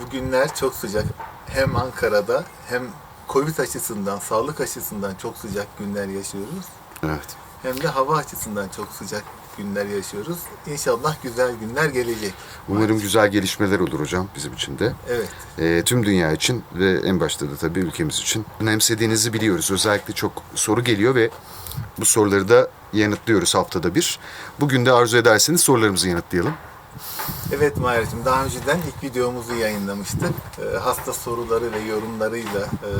Bu günler çok sıcak. Hem Ankara'da hem Covid açısından, sağlık açısından çok sıcak günler yaşıyoruz. Evet. Hem de hava açısından çok sıcak günler yaşıyoruz. İnşallah güzel günler gelecek. Umarım güzel gelişmeler olur hocam bizim için de. Evet. Ee, tüm dünya için ve en başta da tabii ülkemiz için. Önemsediğinizi biliyoruz. Özellikle çok soru geliyor ve bu soruları da yanıtlıyoruz haftada bir. Bugün de arzu ederseniz sorularımızı yanıtlayalım. Evet Mahir'cim daha önceden ilk videomuzu yayınlamıştık. Ee, hasta soruları ve yorumlarıyla e,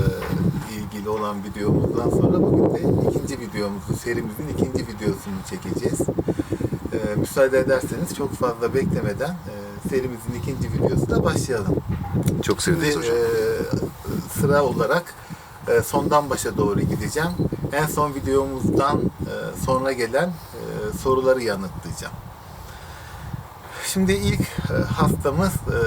ilgili olan videomuzdan sonra bugün de ikinci videomuzu, serimizin ikinci videosunu çekeceğiz. Ee, müsaade ederseniz çok fazla beklemeden e, serimizin ikinci videosuna başlayalım. Çok Şimdi seviniriz hocam. e, sıra olarak e, sondan başa doğru gideceğim. En son videomuzdan e, sonra gelen e, soruları yanıtlayacağım. Şimdi ilk e, hastamız e,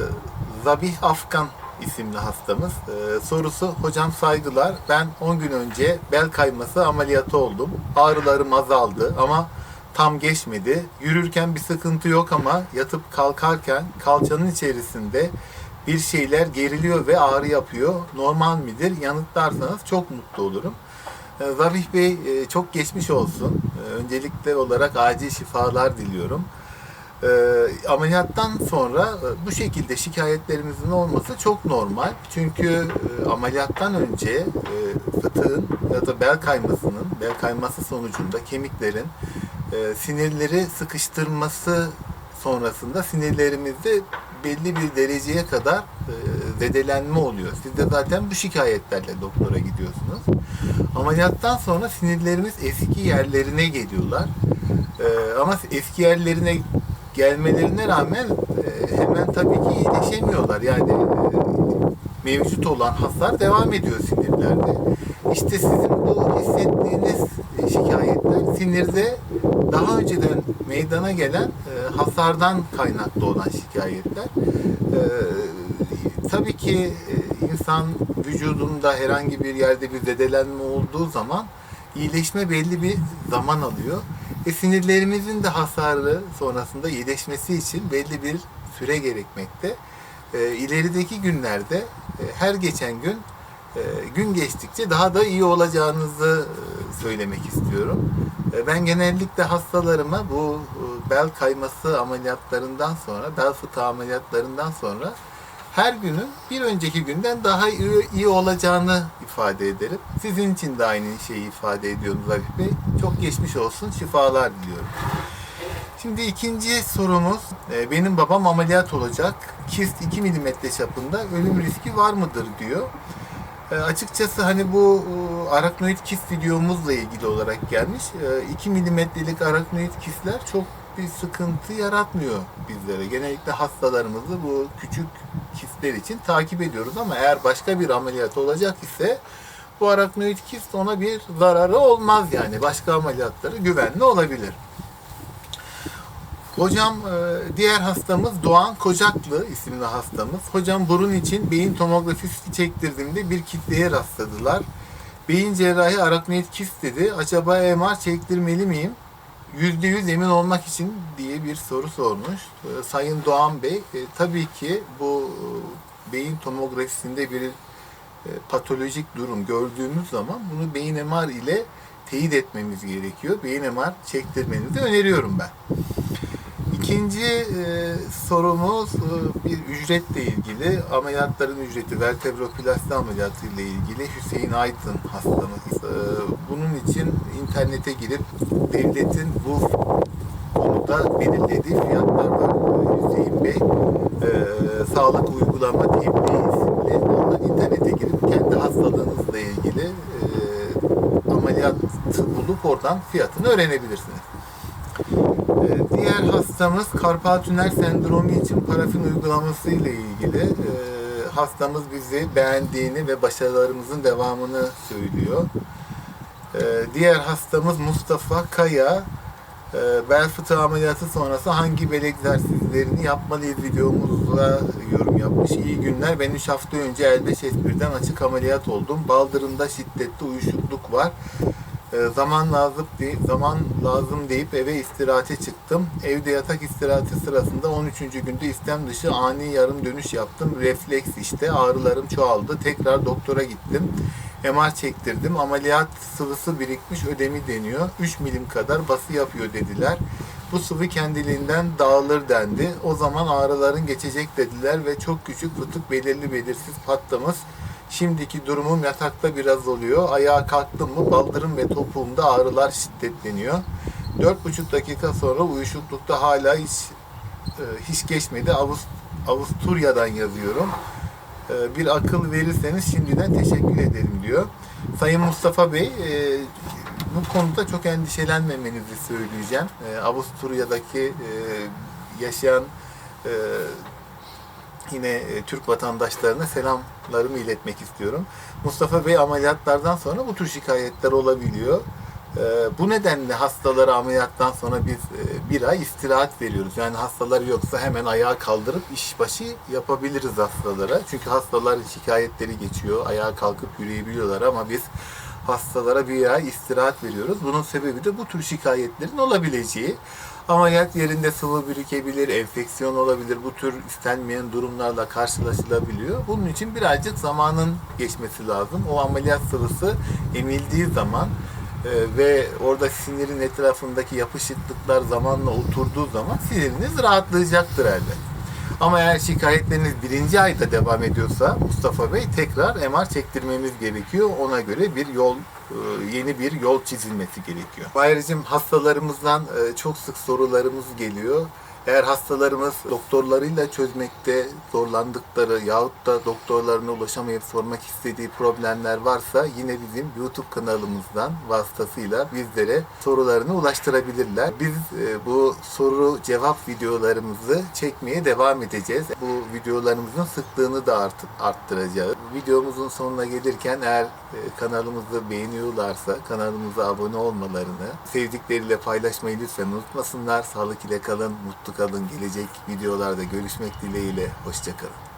Zabih Afgan isimli hastamız. E, sorusu hocam saygılar. Ben 10 gün önce bel kayması ameliyatı oldum. Ağrılarım azaldı ama tam geçmedi. Yürürken bir sıkıntı yok ama yatıp kalkarken kalçanın içerisinde bir şeyler geriliyor ve ağrı yapıyor. Normal midir? Yanıtlarsanız çok mutlu olurum. Zabih Bey çok geçmiş olsun. Öncelikle olarak acil şifalar diliyorum. E, ameliyattan sonra e, bu şekilde şikayetlerimizin olması çok normal. Çünkü e, ameliyattan önce e, fıtığın ya da bel kaymasının, bel kayması sonucunda kemiklerin e, sinirleri sıkıştırması sonrasında sinirlerimizde belli bir dereceye kadar e, zedelenme oluyor. Siz de zaten bu şikayetlerle doktora gidiyorsunuz. Ameliyattan sonra sinirlerimiz eski yerlerine geliyorlar. E, ama eski yerlerine gelmelerine rağmen e, hemen tabii ki iyileşemiyorlar. Yani e, mevcut olan hasar devam ediyor sinirlerde. İşte sizin bu hissettiğiniz e, şikayetler sinirde daha önceden meydana gelen hasardan kaynaklı olan şikayetler. Tabii ki insan vücudunda herhangi bir yerde bir zedelenme olduğu zaman iyileşme belli bir zaman alıyor. E, sinirlerimizin de hasarı sonrasında iyileşmesi için belli bir süre gerekmekte. E, ilerideki günlerde e, her geçen gün e, gün geçtikçe daha da iyi olacağınızı e, söylemek istiyorum. E, ben genellikle hastalarıma bu e, bel kayması ameliyatlarından sonra, bel fıtığı ameliyatlarından sonra her günün bir önceki günden daha iyi, iyi olacağını ifade ederim. Sizin için de aynı şeyi ifade ediyorum Zarif Bey. Çok geçmiş olsun, şifalar diliyorum. Şimdi ikinci sorumuz, e, benim babam ameliyat olacak. Kist 2 mm çapında ölüm riski var mıdır diyor. E, açıkçası hani bu e, araknoid kist videomuzla ilgili olarak gelmiş. E, 2 milimetrelik araknoid kistler çok bir sıkıntı yaratmıyor bizlere. Genellikle hastalarımızı bu küçük kistler için takip ediyoruz ama eğer başka bir ameliyat olacak ise bu araknoid kist ona bir zararı olmaz yani. Başka ameliyatları güvenli olabilir. Hocam e, diğer hastamız Doğan Kocaklı isimli hastamız. Hocam burun için beyin tomografisi çektirdiğimde bir kitleye rastladılar. Beyin cerrahi araknoid kist dedi. Acaba MR çektirmeli miyim? %100 emin olmak için diye bir soru sormuş. E, Sayın Doğan Bey, e, tabii ki bu e, beyin tomografisinde bir e, patolojik durum gördüğümüz zaman bunu beyin MR ile teyit etmemiz gerekiyor. Beyin MR çektirmenizi öneriyorum ben. İkinci e, sorumuz e, bir ücretle ilgili. Ameliyatların ücreti, vertebroplasti ameliyatı ile ilgili Hüseyin Aydın hastamız. E, bunun için internete girip devletin bu konuda belirlediği fiyatlar var. Hüseyin Bey e, sağlık uygulama TV isimli. Ondan internete girip kendi hastalığınızla ilgili e, ameliyatı bulup oradan fiyatını öğrenebilirsiniz. Diğer hastamız karpal tünel sendromu için parafin uygulaması ile ilgili. Ee, Hastamız bizi beğendiğini ve başarılarımızın devamını söylüyor. Ee, Diğer hastamız Mustafa Kaya. Ee, Bel fıtığı ameliyatı sonrası hangi bel egzersizlerini yapmalıyız videomuzda yorum yapmış. İyi günler. Ben 3 hafta önce L5 S1'den açık ameliyat oldum. Baldırımda şiddetli uyuşukluk var. E, zaman lazım de- zaman lazım deyip eve istirahate çıktım. Evde yatak istirahati sırasında 13. günde istem dışı ani yarım dönüş yaptım. Refleks işte ağrılarım çoğaldı. Tekrar doktora gittim. MR çektirdim. Ameliyat sıvısı birikmiş ödemi deniyor. 3 milim kadar bası yapıyor dediler. Bu sıvı kendiliğinden dağılır dendi. O zaman ağrıların geçecek dediler ve çok küçük fıtık belirli belirsiz patlamış. Şimdiki durumum yatakta biraz oluyor. Ayağa kalktım mı baldırım ve topuğumda ağrılar şiddetleniyor. 4,5 dakika sonra uyuşuklukta hala hiç e, hiç geçmedi. Avust Avusturya'dan yazıyorum. E, bir akıl verirseniz şimdiden teşekkür ederim diyor. Sayın Mustafa Bey e, bu konuda çok endişelenmemenizi söyleyeceğim. Avusturya'daki yaşayan yine e, Türk vatandaşlarına selamlarımı iletmek istiyorum. Mustafa Bey ameliyatlardan sonra bu tür şikayetler olabiliyor. E, bu nedenle hastalara ameliyattan sonra biz e, bir ay istirahat veriyoruz. Yani hastalar yoksa hemen ayağa kaldırıp işbaşı yapabiliriz hastalara. Çünkü hastaların şikayetleri geçiyor. Ayağa kalkıp yürüyebiliyorlar ama biz hastalara bir ay istirahat veriyoruz. Bunun sebebi de bu tür şikayetlerin olabileceği. Ameliyat yerinde sıvı birikebilir, enfeksiyon olabilir. Bu tür istenmeyen durumlarla karşılaşılabiliyor. Bunun için birazcık zamanın geçmesi lazım. O ameliyat sıvısı emildiği zaman e, ve orada sinirin etrafındaki yapışıklıklar zamanla oturduğu zaman siniriniz rahatlayacaktır elbette. Ama eğer şikayetleriniz birinci ayda devam ediyorsa Mustafa Bey tekrar MR çektirmemiz gerekiyor. Ona göre bir yol, e, yeni bir yol çizilmesi gerekiyor. Ayrıca hastalarımızdan e, çok sık sorularımız geliyor. Eğer hastalarımız doktorlarıyla çözmekte zorlandıkları yahut da doktorlarına ulaşamayıp sormak istediği problemler varsa yine bizim YouTube kanalımızdan vasıtasıyla bizlere sorularını ulaştırabilirler. Biz e, bu soru cevap videolarımızı çekmeye devam edeceğiz. Bu videolarımızın sıklığını da artık arttıracağız. Videomuzun sonuna gelirken eğer e, kanalımızı beğeniyorlarsa kanalımıza abone olmalarını, sevdikleriyle paylaşmayı lütfen unutmasınlar. Sağlık ile kalın, mutlu kalın. Gelecek videolarda görüşmek dileğiyle. Hoşçakalın.